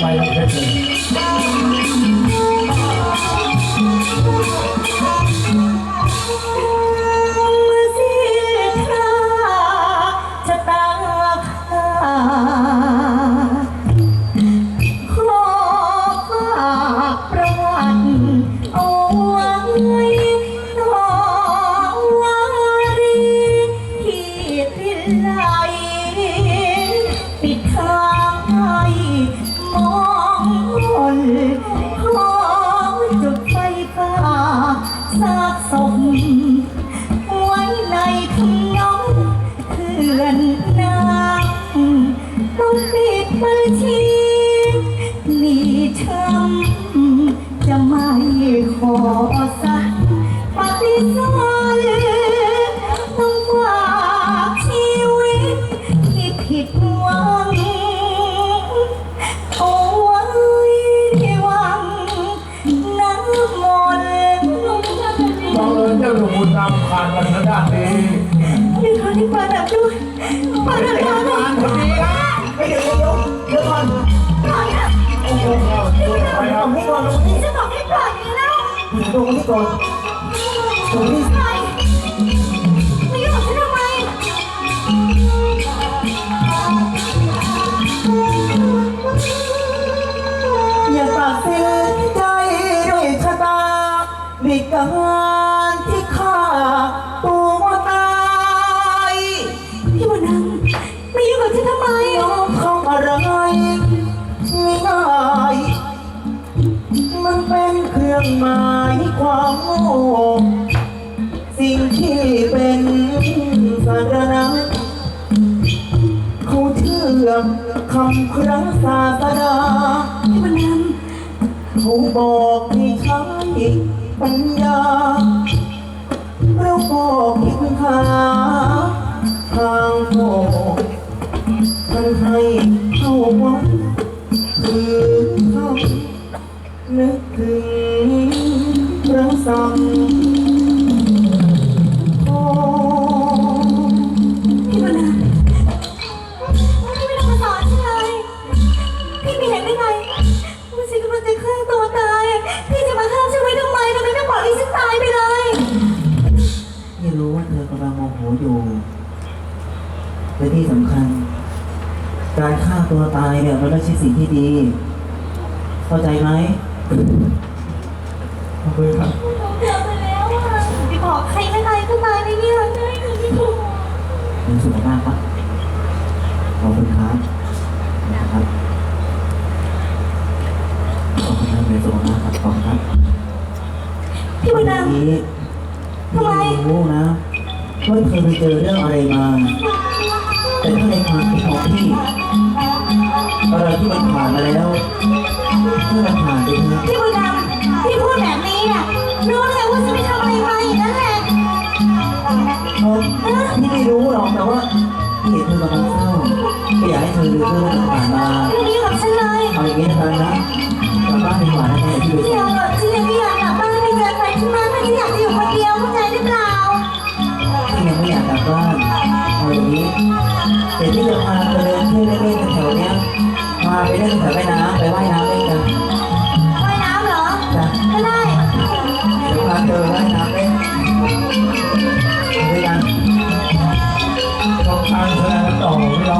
เป็น ซากศพไว้ในทุ่งน้องเพื่อนน้ำต้องปิดบัญชีหนีช้ำจะไม่ขอสักปฏิเสธำผ่านมาทางด้านนี้มีคราวที่เปิดแบบด้วยเปิดแบบด้วยผ่านพอดีนะไม่เดี๋ยวเดี๋ยวเดี๋ยวก่อนปล่อยนะโอ้โหไปครับนี่ก่อนนี่จะบอกให้ปล่อยนะอยู่ตรงนี้ก่อนตรงนี้ปล่อยไม่ยุ่งกับฉันทำไมอย่าตัดสินใจด้วยชะตาในกา ไมน้องทำอะไรไม่ได้มันเป็นเครื่องหมายความโง่สิ่งที่เป็นสาระเขาเชื่อคำพระศาสดาพี่บุญนังเขาบอกให้ใช้ปัญญาเราบอกให้คุณหาทางโออก ท่านให้เข้าวัดคือเข้านึกถึงพระสัง การฆ่าตัวตายเนี่ยมันไม่ใช่สิ่งที่ดี เข้าใจไหมขอบคุณครับเกือบไปแล้วอะไปบอกใครไม่ตายก็ตายในเนี่ยได้คือที่ถูกมีสุขภาพครับขอบคุณครับนะครับขอบคุณครับมีสุขภาพครับขอบคุณครับพี่บุญนังวันนี้ทำไมรู้นะว่าเธอไปเจอเรื่องอะไรมาแต่ถ้าในความคิดของ ให้เธอลืมเรื่องที่ผ่านมาไม่มีกับฉันเลยเอาอย่างนี้แล้วกันนะกลับบ้านดีกว่านะแม่พี่ไปไม่ส่เอางหรอกฉันยังไม่อยากกลับบ้านไปเจอใครที่บ้านฉันอยากจะอยู่คนเดียวเข้าใจหรือเปล่าพี่ยังไม่อยากกลับบ้านเอาอย่างนี้เดี๋ยวพี่จะพาเธอเดินเที่ยวเล่นๆแถวๆเนี้ยพาไปเล่นแถวแม่น้ำไปว่ายน้ำ